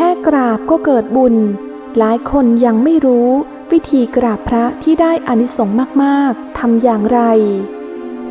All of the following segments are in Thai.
ค่กราบก็เกิดบุญ หลายคนยังไม่รู้ วิธีกราบพระที่ได้อานิสงส์มากๆทำอย่างไร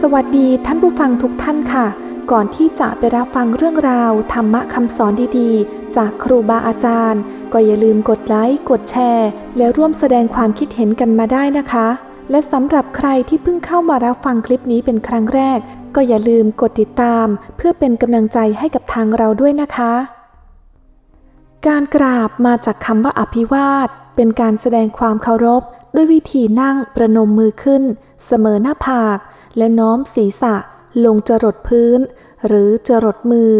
สวัสดีท่านผู้ฟังทุกท่านค่ะ ก่อนที่จะไปรับฟังเรื่องราว ธรรมะคำสอนดีๆ จากครูบาอาจารย์ ก็อย่าลืมกดไลค์กดแชร์ และร่วมแสดงความคิดเห็นกันมาได้นะคะ และสำหรับใครที่เพิ่งเข้ามารับฟังคลิปนี้เป็นครั้งแรก ก็อย่าลืมกดติดตาม เพื่อเป็นกำลังใจให้กับทางเราด้วยนะคะ การกราบมาจากคำว่าอภิวาท เป็นการแสดงความเคารพ ด้วยวิธีนั่งประนมมือขึ้น เสมอหน้าผาก และน้อมศีรษะ ลงจรดพื้น หรือจรดมือ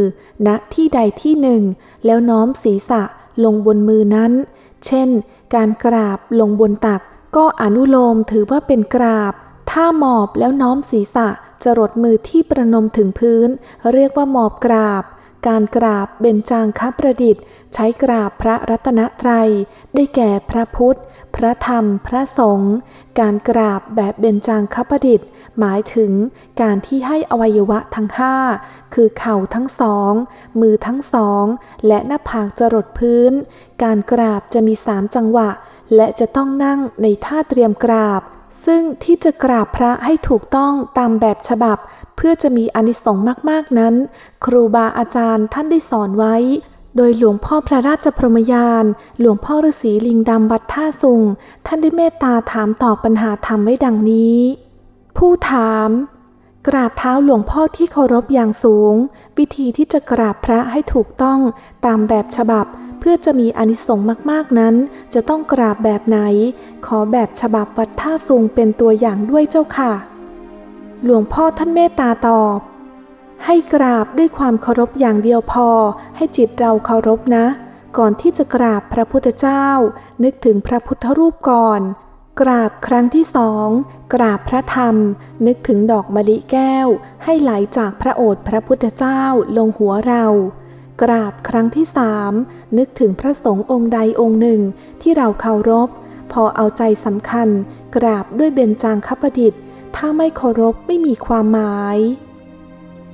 ณที่ใดที่หนึ่ง แล้วน้อมศีรษะลงบนมือนั้น เช่น การกราบลงบนตัก ก็อนุโลมถือว่าเป็นกราบ ถ้าหมอบแล้วน้อมศีรษะจรดมือที่ประนมถึงพื้น เรียกว่าหมอบกราบ การกราบเบญจางคประดิษฐ์ ใช้กราบพระรัตนตรัย ได้แก่พระพุทธ พระธรรม พระสงฆ์ การกราบแบบเบญจางคประดิษฐ์ หมายถึงการที่ให้อวัยวะทั้งห้าคือเข่าทั้งสอง มือทั้งสอง และหน้าผากจรดพื้น การกราบจะมีสามจังหวะ และจะต้องนั่งในท่าเตรียมกราบ ซึ่งที่จะกราบพระให้ถูกต้องตามแบบฉบับ พื่อจะมีอนิสงส์มากๆนั้น ครูบาอาจารย์ท่านได้สอนไว้ โดยหลวงพ่อพระราชพรหมยาน หลวงพ่อฤาษีลิงดำวัดท่าสุง ท่านได้เมตตาถามตอบปัญหาธรรมไว้ดังนี้ ผู้ถาม กราบเท้าหลวงพ่อที่เคารพอย่างสูง วิธีที่จะกราบพระให้ถูกต้องตามแบบฉบับเพื่อจะมีอนิสงส์มากๆนั้น จะต้องกราบแบบไหน ขอแบบฉบับวัดท่าสุงเป็นตัวอย่างด้วยเจ้าค่ะ หลวงพ่อท่านเมตตาตอบ ให้กราบด้วยความเคารพอย่างเดียวพอ ให้จิตเราเคารพนะ ก่อนที่จะกราบพระพุทธเจ้า นึกถึงพระพุทธรูปก่อน กราบครั้งที่สอง กราบพระธรรม นึกถึงดอกมะลิแก้ว ให้ไหลจากพระโอษฐ์พระพุทธเจ้าลงหัวเรากราบครั้งที่สามนึกถึงพระสงฆ์องค์ใดองค์หนึ่งที่เราเคารพ พอเอาใจสำคัญ กราบด้วยเบญจางคประดิษฐ์ ถ้าไม่เคารพไม่มีความหมาย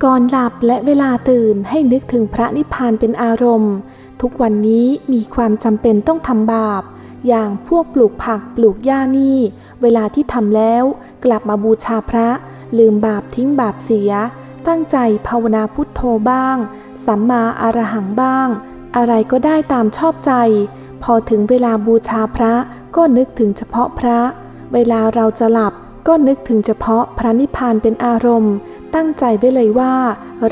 ก่อนหลับและเวลาตื่นให้นึกถึงพระนิพพานเป็นอารมณ์ ทุกวันนี้มีความจำเป็นต้องทำบาป อย่างพวกปลูกผักปลูกหญ้านี่ เวลาที่ทำแล้ว กลับมาบูชาพระ ลืมบาปทิ้งบาปเสีย ตั้งใจภาวนาพุทโธบ้าง สัมมาอารหังบ้าง อะไรก็ได้ตามชอบใจ พอถึงเวลาบูชาพระก็นึกถึงเฉพาะพระ เวลาเราจะหลับ ก็นึกถึงเฉพาะพระนิพพานเป็นอารมณ์ ตั้งใจไว้เลยว่า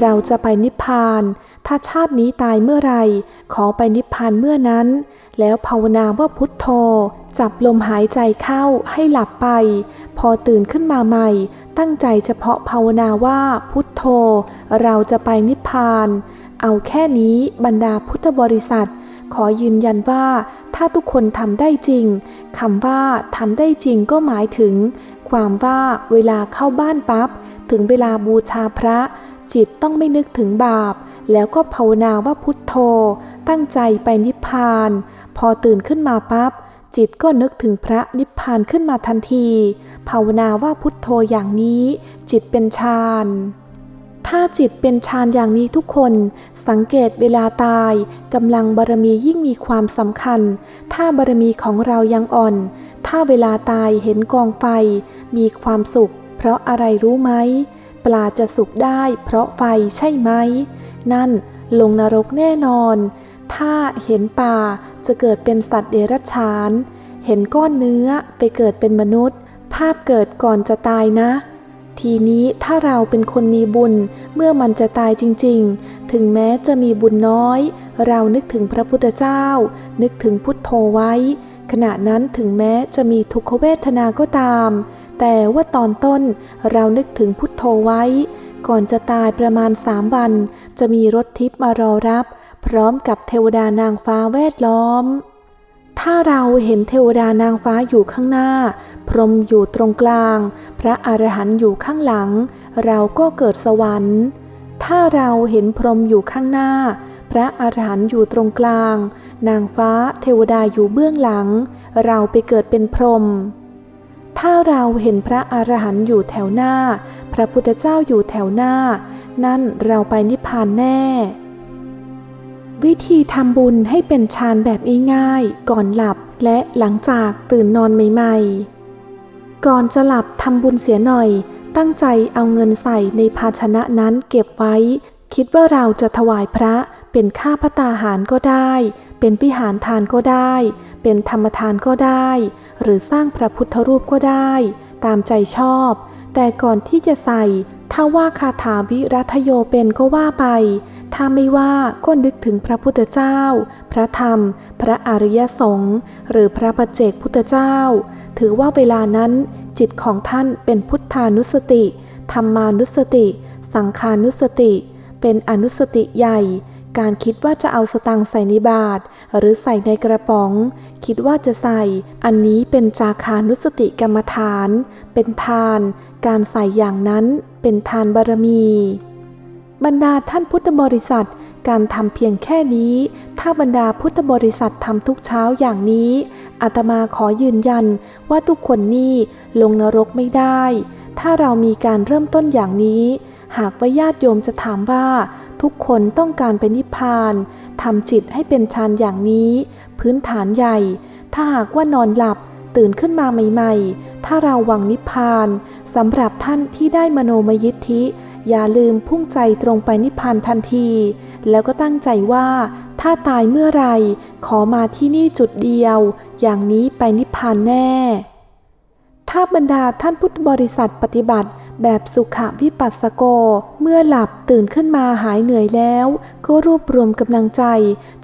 เราจะไปนิพพาน ถ้าชาตินี้ตายเมื่อไรขอไปนิพพานเมื่อนั้น แล้วภาวนาว่าพุทโธ จับลมหายใจเข้าให้หลับไป พอตื่นขึ้นมาใหม่ ตั้งใจเฉพาะภาวนาว่าพุทโธ เราจะไปนิพพาน เอาแค่นี้บรรดาพุทธบริษัท ขอยืนยันว่าถ้าทุกคนทำได้จริงคำว่าทำได้จริงก็หมายถึง ความว่าเวลาเข้าบ้านปับ๊บถึงเวลาบูชาพระ จิตต้องไม่นึกถึงบาป แล้วก็ภาวนาว่าพุทโธ ตั้งใจไปนิพพาน พอตื่นขึ้นมาปับ๊บจิตก็นึกถึงพระนิพพานขึ้นมาทันที ภาวนาว่าพุทโธอย่างนี้ จิตเป็นฌาน ถ้าจิตเป็นฌานอย่างนี้ทุกคน สังเกตเวลาตายกำลังบารมียิ่งมีความสำคัญ ถ้าบารมีของเรายังอ่อน ถ้าเวลาตายเห็นกองไฟ มีความสุข เพราะอะไรรู้ไหม ปลาจะสุขได้เพราะไฟใช่ไหม นั่นลงนรกแน่นอน ถ้าเห็นป่าจะเกิดเป็นสัตว์เดรัจฉาน เห็นก้อนเนื้อไปเกิดเป็นมนุษย์ ภาพเกิดก่อนจะตายนะ ทีนี้ถ้าเราเป็นคนมีบุญเมื่อมันจะตายจริงๆ ถึงแม้จะมีบุญน้อย เรานึกถึงพระพุทธเจ้า นึกถึงพุทโธไว้ ขณะนั้นถึงแม้จะมีทุกขเวทนาก็ตาม แต่ว่าตอนต้นเรานึกถึงพุทโธไว้ ก่อนจะตายประมาณสามวัน จะมีรถทิพย์มารอรับ พร้อมกับเทวดานางฟ้าแวดล้อม ถ้าเราเห็นเทวดานางฟ้าอยู่ข้างหน้า พรหมอยู่ตรงกลาง พระอรหันต์อยู่ข้างหลัง เราก็เกิดสวรรค์ ถ้าเราเห็นพรหมอยู่ข้างหน้า พระอรหันต์อยู่ตรงกลาง นางฟ้าเทวดาอยู่เบื้องหลัง เราไปเกิดเป็นพรหมถ้าเราเห็นพระอรหันต์อยู่แถวหน้า พระพุทธเจ้าอยู่แถวหน้า นั่นเราไปนิพพานแน่ วิธีทำบุญให้เป็นฌานแบบง่ายๆ ก่อนหลับและหลังจากตื่นนอนใหม่ๆ ก่อนจะหลับทำบุญเสียหน่อย ตั้งใจเอาเงินใส่ในภาชนะนั้นเก็บไว้ คิดว่าเราจะถวายพระเป็นค่าพระตาหารก็ได้ เป็นพิหารทานก็ได้ เป็นธรรมทานก็ได้ หรือสร้างพระพุทธรูปก็ได้ ตามใจชอบ แต่ก่อนที่จะใส่ ถ้าว่าคาถาวิรัตโยเป็นก็ว่าไป ถ้าไม่ว่าก็นึกถึงพระพุทธเจ้า พระธรรม พระอริยสงฆ์หรือพระปัจเจกพุทธเจ้า ถือว่าเวลานั้นจิตของท่านเป็นพุทธานุสติ ธรรมานุสติ สังขานุสติ เป็นอนุสติใหญ่ การคิดว่าจะเอาสตังค์ใส่ในบาท หรือใส่ในกระป๋อง คิดว่าจะใส่ อันนี้เป็นจาคานุสติกรรมฐาน เป็นทาน การใส่อย่างนั้นเป็นทานบารมี บรรดาท่านพุทธบริษัท การทำเพียงแค่นี้ ถ้าบรรดาพุทธบริษัททำทุกเช้าอย่างนี้อาตมาขอยืนยันว่าทุกคนนี่ลงนรกไม่ได้ ถ้าเรามีการเริ่มต้นอย่างนี้ หากว่าญาติโยมจะถามว่า ทุกคนต้องการเป็นนิพพานทำจิตให้เป็นฌานอย่างนี้ พื้นฐานใหญ่ ถ้าหากว่านอนหลับตื่นขึ้นมาใหม่ ๆ ถ้าเราหวังนิพพานสำหรับท่านที่ได้มโนมยิทธิ อย่าลืมพุ่งใจตรงไปนิพพานทันที แล้วก็ตั้งใจว่า ถ้าตายเมื่อไรขอมาที่นี่จุดเดียว อย่างนี้ไปนิพพานแน่ ถ้าบรรดาท่านพุทธบริษัทปฏิบัติ แบบสุขวิปัสสโก เมื่อหลับตื่นขึ้นมาหายเหนื่อยแล้ว ก็รวบรวมกำลังใจ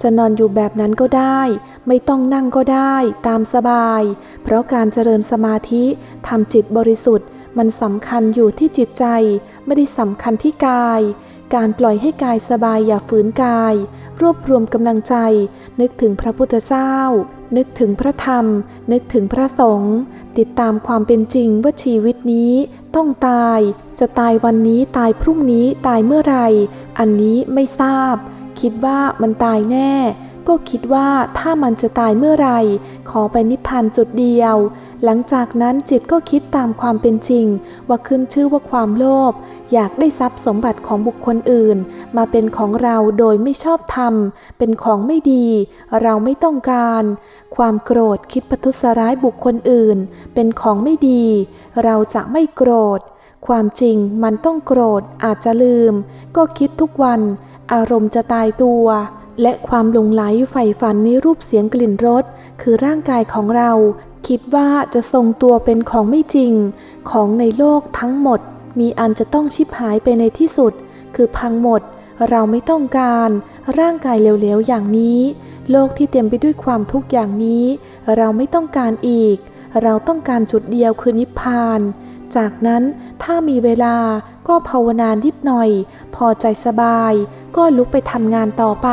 จะนอนอยู่แบบนั้นก็ได้ ไม่ต้องนั่งก็ได้ตามสบาย เพราะการเจริญสมาธิทำจิตบริสุทธิ์ มันสำคัญอยู่ที่จิตใจ ไม่ได้สำคัญที่กาย การปล่อยให้กายสบายอย่าฝืนกาย รวบรวมกำลังใจ นึกถึงพระพุทธเจ้า นึกถึงพระธรรม นึกถึงพระสงฆ์ติดตามความเป็นจริงว่าชีวิตนี้ ต้องตาย จะตายวันนี้ตายพรุ่งนี้ตายเมื่อไร อันนี้ไม่ทราบ คิดว่ามันตายแน่ ก็คิดว่าถ้ามันจะตายเมื่อไร ขอไปนิพพานจุดเดียว หลังจากนั้นจิตก็คิดตามความเป็นจริง ว่าขึ้นชื่อว่าความโลภอยากได้ทรัพย์สมบัติของบุคคลอื่น มาเป็นของเราโดยไม่ชอบธรรม เป็นของไม่ดี เราไม่ต้องการ ความโกรธคิดประทุษร้ายบุคคลอื่น เป็นของไม่ดี เราจะไม่โกรธ ความจริงมันต้องโกรธอาจจะลืม ก็คิดทุกวัน อารมณ์จะตายตัว และความหลงไหลใฝ่ฝันในรูปเสียงกลิ่นรสคือร่างกายของเรา คิดว่าจะทรงตัวเป็นของไม่จริง ของในโลกทั้งหมด มีอันจะต้องชิบหายไปในที่สุด คือพังหมด เราไม่ต้องการร่างกายเหลวๆอย่างนี้ โลกที่เต็มไปด้วยความทุกข์อย่างนี้ เราไม่ต้องการอีก เราต้องการจุดเดียวคือนิพพาน จากนั้นถ้ามีเวลาก็ภาวนานิดหน่อย พอใจสบาย ก็ลุกไปทำงานต่อไป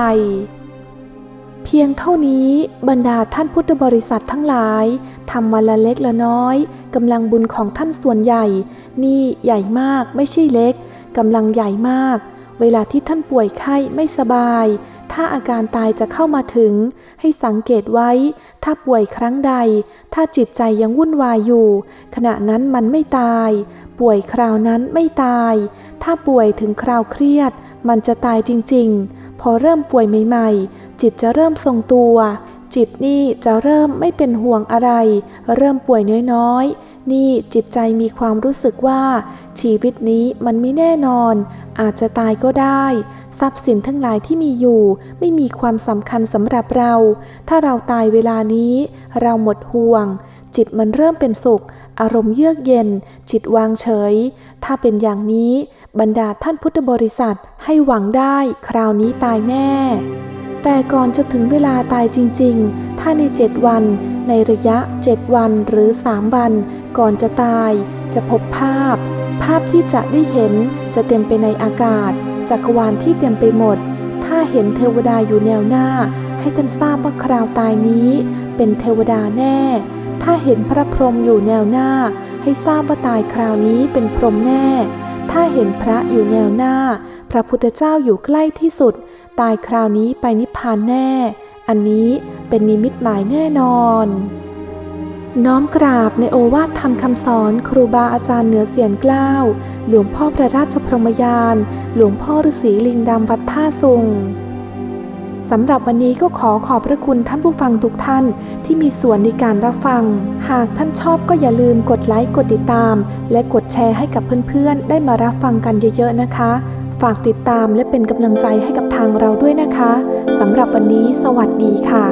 เพียงเท่านี้บรรดาท่านพุทธบริษัททั้งหลายทำวันละเล็กละน้อยกำลังบุญของท่านส่วนใหญ่ นี่ใหญ่มากไม่ใช่เล็กกำลังใหญ่มาก เวลาที่ท่านป่วยไข้ไม่สบาย ถ้าอาการตายจะเข้ามาถึง ให้สังเกตไว้ ถ้าป่วยครั้งใด ถ้าจิตใจยังวุ่นวายอยู่ ขณะนั้นมันไม่ตาย ป่วยคราวนั้นไม่ตาย ถ้าป่วยถึงคราวเครียด มันจะตายจริง ๆ พอเริ่มป่วยใหม่ๆ จิตจะเริ่มทรงตัว จิตนี่จะเริ่มไม่เป็นห่วงอะไร เริ่มป่วยน้อยๆ นี่จิตใจมีความรู้สึกว่า ชีวิตนี้มันไม่แน่นอน อาจจะตายก็ได้ทรัพย์สินทั้งหลายที่มีอยู่ ไม่มีความสำคัญสำหรับเรา ถ้าเราตายเวลานี้ เราหมดห่วง จิตมันเริ่มเป็นสุข อารมณ์เยือกเย็น จิตวางเฉย ถ้าเป็นอย่างนี้ บรรดาท่านพุทธบริษัทให้หวังได้ คราวนี้ตายแน่ แต่ก่อนจะถึงเวลาตายจริง ๆ ถ้าในเจ็ดวัน ในระยะเจ็ดวันหรือสามวัน ก่อนจะตาย จะพบภาพ ภาพที่จะได้เห็นจะเต็มไปในอากาศ จักรวาลที่เต็มไปหมด ถ้าเห็นเทวดาอยู่แนวหน้า ให้ท่านทราบว่าคราวตายนี้ เป็นเทวดาแน่ ถ้าเห็นพระพรหมอยู่แนวหน้า ให้ทราบว่าตายคราวนี้เป็นพรหมแน่ ถ้าเห็นพระอยู่แนวหน้า พระพุทธเจ้าอยู่ใกล้ที่สุด ตายคราวนี้ไปนิพพานแน่ อันนี้เป็นนิมิตหมายแน่นอน น้อมกราบในโอวาทธรรมคำสอนครูบาอาจารย์เหนือเสียนกล้าว หลวงพ่อพระราชพรมยาน หลวงพ่อฤาษีลิงดำวัดท่าสุงสำหรับวันนี้ก็ขอขอบพระคุณท่านผู้ฟังทุกท่านที่มีส่วนในการรับฟัง หากท่านชอบก็อย่าลืมกดไลค์ กดติดตาม และกดแชร์ให้กับเพื่อนๆ ได้มารับฟังกันเยอะๆนะคะ ฝากติดตามและเป็นกำลังใจให้กับทางเราด้วยนะคะสำหรับวันนี้สวัสดีค่ะ